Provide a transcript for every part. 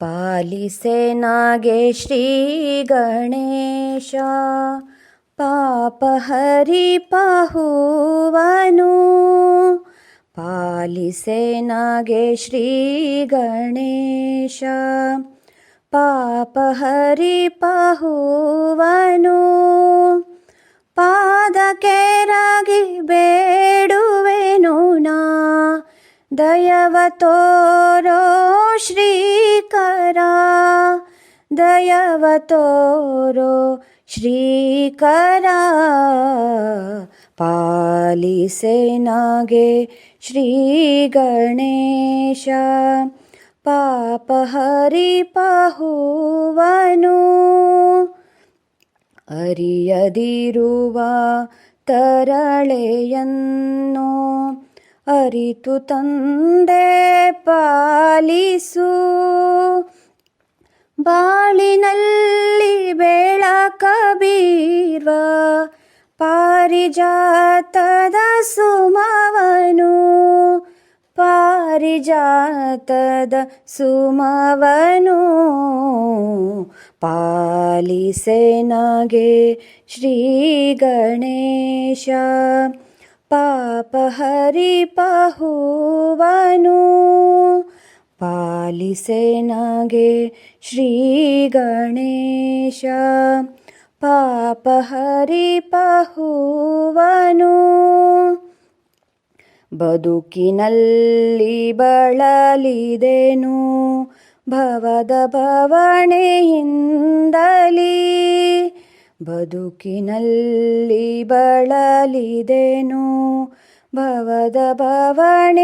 पालिसे नागे श्रीगणेश। पापहरि पाहुवनु। पालिसे नागे श्रीगणेश। पापहरि पाहुवनु। पादकेरागि बेडुवेनु न दयवतोरो ಶ್ರೀಕರ ದಯವ ಶ್ರೀಕರ. ಪಾಲಿಸೆ ನಾಗೆ ಶ್ರೀ ಗಣೇಶ ಪಾಪ ಹರಿ ಪಾಹುವನು ಅರಿಯದಿರುವ ತರಳೆಯನ್ನು ಅರಿತು ತಂದೆ ಪಾಲಿಸು ಬಾಳಿನಲ್ಲಿ ಬೆಳಕ ಬೀರ್ವ ಪಾರಿಜಾತದ ಸುಮವನು ಪಾರಿಜಾತದ ಸುಮವನು ಪಾಲಿಸೆ ನಗೆ ಶ್ರೀ ಗಣೇಶ ಪಾಪ ಹರಿ ಪಹುವನು ಪಾಲಿಸೆ ನಗೆ ಶ್ರೀ ಗಣೇಶ ಪಾಪ ಹರಿ ಪಹುವನು ಬದುಕಿನಲ್ಲಿ ಬಳಲಿದೆನು ಭವದ ಬವಣೆಯಿಂದಲೀ ಬದುಕಿನಲ್ಲಿ ಬಳಲಿದೆನು ಭವದ ಬವಣೆಯಿಂದಲೀ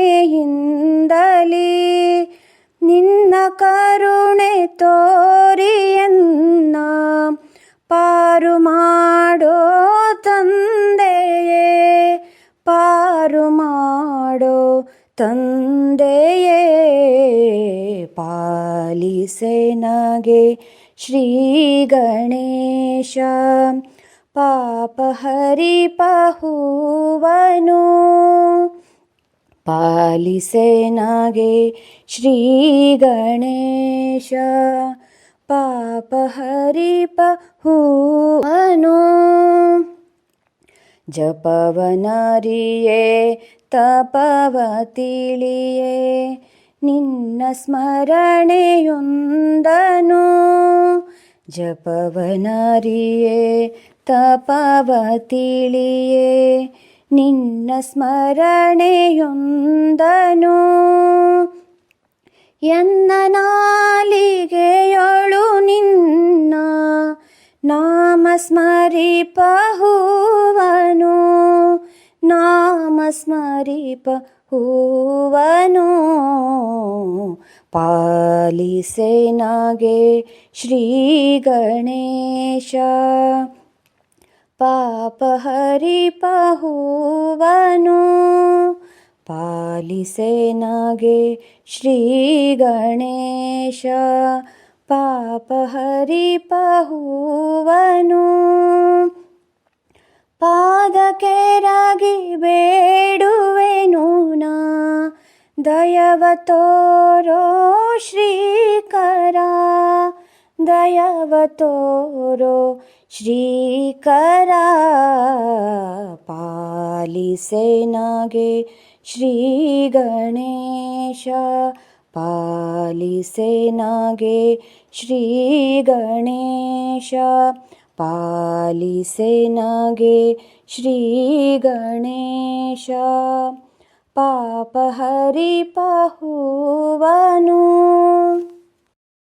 ನಿನ್ನ ಕರುಣೆ ತೋರಿಯನ್ನ ತಂದೆಯೇ ಪಾಲಿಸೆ ನಗೆ ಶ್ರೀ ಗಣೇಶ ಪಾಪ ಹರಿ ಪಹುವನು ಪಾಲಿಸೆ ನಗೆ ಶ್ರೀ ಗಣೇಶ ಪಾಪ ಹರಿ ಪಹುವನು ಜಪವನರಿಯೇ ತಪವ ತಿಳಿಯೇ ನಿನ್ನ ಸ್ಮರಣೆಯೊಂದನು ಜಪವನರಿಯೇ ತಪವ ತಿಳಿಯೇ ನಿನ್ನ ಸ್ಮರಣೆಯೊಂದನು ಎನ್ನ ನಾಲಿಗೆಯೊಳು ನಿನ್ನ नाम स्मरि पहुवनु नाम स्मरि पहूवनु पालिसेना श्रीगणेश पापहरि पहुवनु पालिसेना श्रीगणेश ಪಹುವನು ಪಾಲಿಸೆ ನಗೆ ಶ್ರೀ ಗಣೇಶ ಪಾಪ ಹರಿ ಪಹುವನು ಪಾದಕೆರಗಿ ಬೇಡುವೆನು ನಾ ದಯವ ತೋರೋ ಶ್ರೀಕರ ದಯವ ತೋರೋ ಶ್ರೀಕರ ಪಾಲಿಸೆ ನಗೆ ಶ್ರೀ पालिसेनागे श्रीगणेश। पालिसेनागे श्रीगणेश। पाप हरि